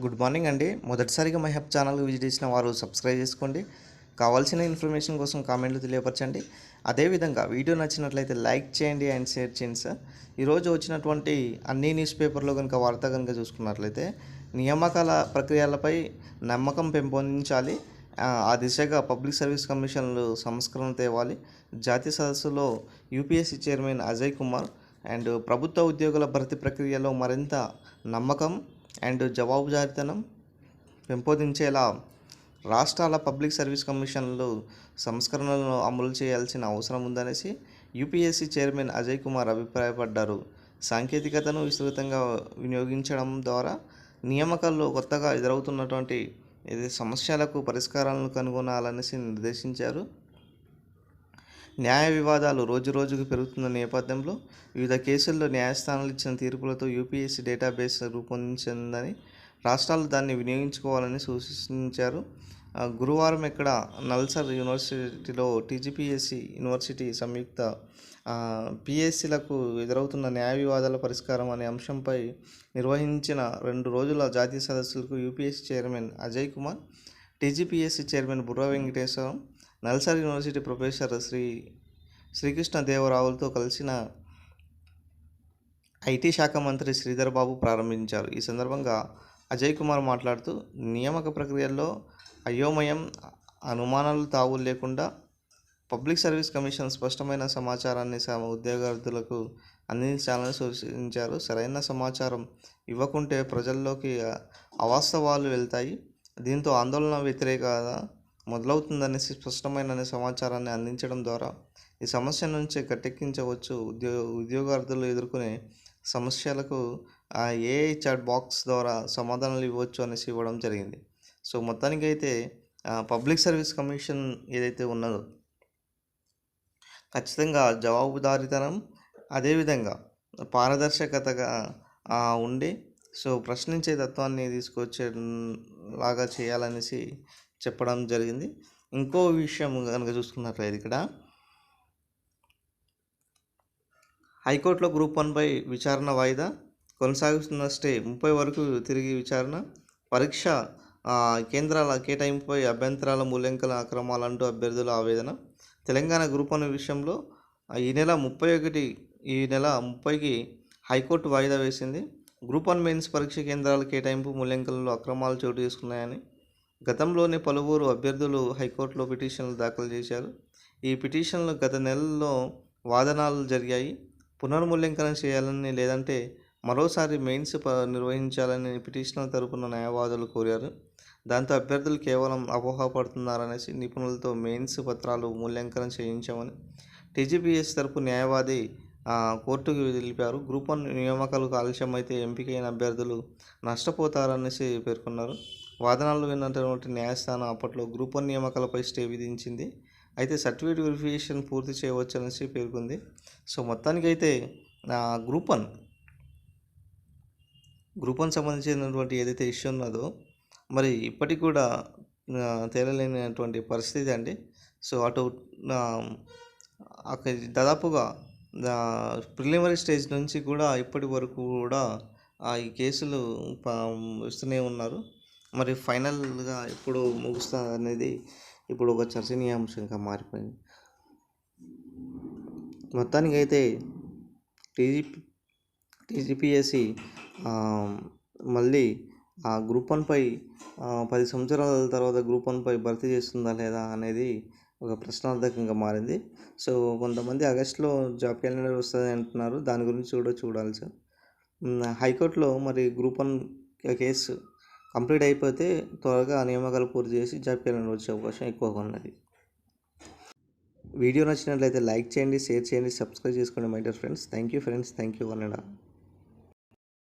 Good morning అండి. మొదటిసారిగా my హెప్ channel visit చేసిన వారు సబ్స్క్రైబ్ చేసుకోండి. కావాల్సిన ఇన్ఫర్మేషన్ కోసం కామెంట్లు తెలియపరచండి. అదేవిధంగా వీడియో నచ్చినట్లయితే లైక్ చేయండి అండ్ షేర్ చేయండి సార్. ఈరోజు వచ్చినటువంటి అన్ని న్యూస్ పేపర్లో కనుక వార్త కనుక చూసుకున్నట్లయితే నియామకాల ప్రక్రియలపై నమ్మకం పెంపొందించాలి. ఆ, ఆ దిశగా పబ్లిక్ సర్వీస్ కమిషన్లు సంస్కరణ తేవాలి. జాతీయ సదస్సులో UPSC chairman Ajay Kumar and ప్రభుత్వ ఉద్యోగుల భర్తీ ప్రక్రియలో మరింత నమ్మకం అండ్ జవాబుదారితనం పెంపొందించేలా రాష్ట్రాల పబ్లిక్ సర్వీస్ కమిషన్లు సంస్కరణలను అమలు చేయాల్సిన అవసరం ఉందనేసి యూపీఎస్సీ చైర్మన్ అజయ్ కుమార్ అభిప్రాయపడ్డారు. సాంకేతికతను విస్తృతంగా వినియోగించడం ద్వారా నియామకాల్లో కొత్తగా ఎదురవుతున్నటువంటి సమస్యలకు పరిష్కారాలను కనుగొనాలనేసి నిర్దేశించారు. న్యాయ వివాదాలు రోజురోజుకు పెరుగుతున్న నేపథ్యంలో వివిధ కేసుల్లో న్యాయస్థానాలు ఇచ్చిన తీర్పులతో యూపీఎస్సీ డేటాబేస్ రూపొందించిందని రాష్ట్రాలు దాన్ని వినియోగించుకోవాలని సూచించారు. గురువారం ఇక్కడ నల్సర్ యూనివర్సిటీలో టీజీపీఎస్సీ యూనివర్సిటీ సంయుక్త పిఎస్సీలకు ఎదురవుతున్న న్యాయ వివాదాల పరిష్కారం అనే అంశంపై నిర్వహించిన రెండు రోజుల జాతీయ సదస్సులకు UPSC chairman Ajay Kumar TGPSC chairman Burra Venkateswaram NALSAR university professor Shri Srikrishna దేవరావులతో కలిసిన ఐటీ శాఖ మంత్రి శ్రీధర్ బాబు ప్రారంభించారు. ఈ సందర్భంగా అజయ్ కుమార్ మాట్లాడుతూ నియామక ప్రక్రియల్లో అయోమయం అనుమానాలు తావు లేకుండా పబ్లిక్ సర్వీస్ కమిషన్ స్పష్టమైన సమాచారాన్ని సమ ఉద్యోగార్థులకు అందించాలని సూచించారు. సరైన సమాచారం ఇవ్వకుంటే ప్రజల్లోకి అవాస్తవాలు వెళ్తాయి. దీంతో ఆందోళన వ్యతిరేకత మొదలవుతుందనేసి స్పష్టమైన సమాచారాన్ని అందించడం ద్వారా ఈ సమస్య నుంచి గట్టెక్కించవచ్చు ఉద్యో ఉద్యోగార్థులు ఎదుర్కొనే సమస్యలకు ఆ ఏఐ చాట్ బాక్స్ ద్వారా సమాధానాలు ఇవ్వచ్చు అనేసి ఇవ్వడం జరిగింది. సో మొత్తానికైతే పబ్లిక్ సర్వీస్ కమిషన్ ఏదైతే ఉన్నదో ఖచ్చితంగా జవాబుదారీతనం అదేవిధంగా పారదర్శకతగా ఉండి సో ప్రశ్నించే తత్వాన్ని తీసుకొచ్చే లాగా చేయాలనేసి చెప్పడం జరిగింది. ఇంకో విషయం కనుక చూసుకున్నట్లయితే ఇక్కడ హైకోర్టులో గ్రూప్ వన్పై విచారణ వాయిదా కొనసాగుతున్న స్టే ముప్పై వరకు తిరిగి విచారణ పరీక్ష కేంద్రాల కేటాయింపుపై అభ్యంతరాల మూల్యాంకన అక్రమాలంటూ అభ్యర్థుల ఆవేదన. తెలంగాణ గ్రూప్ వన్ విషయంలో ఈ నెల ముప్పై ఒకటి ఈ నెల ముప్పైకి హైకోర్టు వాయిదా వేసింది. గ్రూప్ వన్ మెయిన్స్ పరీక్ష కేంద్రాల కేటాయింపు మూల్యాంకనంలో అక్రమాలు చోటు చేసుకున్నాయని గతంలోనే పలువురు అభ్యర్థులు హైకోర్టులో పిటిషన్లు దాఖలు చేశారు. ఈ పిటిషన్లు గత నెలలో వాదనాలు జరిగాయి. పునర్మూల్యాంకనం చేయాలని లేదంటే మరోసారి మెయిన్స్ ప నిర్వహించాలని పిటిషనర్ తరపున న్యాయవాదులు కోరారు. దాంతో అభ్యర్థులు కేవలం అపోహపడుతున్నారనేసి నిపుణులతో మెయిన్స్ పత్రాలు మూల్యాంకనం చేయించామని టీజీపీఎస్ తరపు న్యాయవాది కోర్టుకు తెలిపారు. గ్రూప్ వన్ నియామకాలు ఆలస్యం అయితే ఎంపికైన అభ్యర్థులు నష్టపోతారనేసి పేర్కొన్నారు. వాదనలు విన్నటువంటి న్యాయస్థానం అప్పట్లో గ్రూప్ వన్ నియామకాలపై స్టే విధించింది. అయితే సర్టిఫికేట్ వెరిఫికేషన్ పూర్తి చేయవచ్చనేసి పేర్కొంది. సో మొత్తానికైతే గ్రూప్ వన్ గ్రూప్ వన్ సంబంధించినటువంటి ఏదైతే ఇష్యూ ఉన్నదో మరి ఇప్పటికి కూడా తేలలేనటువంటి పరిస్థితి అండి. సో అటు అక్కడ దాదాపుగా ప్రిలిమరీ స్టేజ్ నుంచి కూడా ఇప్పటి వరకు కూడా ఆ, ఈ కేసులు ఇస్తూనే ఉన్నారు. మరి ఫైనల్గా ఎప్పుడు ముగుస్తా అనేది ఇప్పుడు ఒక చర్చనీయాంశంగా మారిపోయింది. మొత్తానికైతే టీజీపీ టీజీపీఎస్సి మళ్ళీ ఆ గ్రూప్ వన్పై పది సంవత్సరాల తర్వాత గ్రూప్ వన్పై భర్తీ చేస్తుందా లేదా అనేది ఒక ప్రశ్నార్థకంగా మారింది. సో కొంతమంది ఆగస్టులో జాబ్ క్యాలెండర్ వస్తుంది అంటున్నారు. దాని గురించి కూడా చూడాలి సార్. హైకోర్టులో మరి గ్రూప్ వన్ కేసు కంప్లీట్ అయిపోతే త్వరగా నియామకాలు పూర్తి చేసి జాబ్ చేయాలని వచ్చే అవకాశం ఎక్కువగా ఉన్నది. వీడియో నచ్చినట్లయితే లైక్ చేయండి షేర్ చేయండి సబ్స్క్రైబ్ చేసుకోండి my dear friends. Thank you friends. Thank you one and all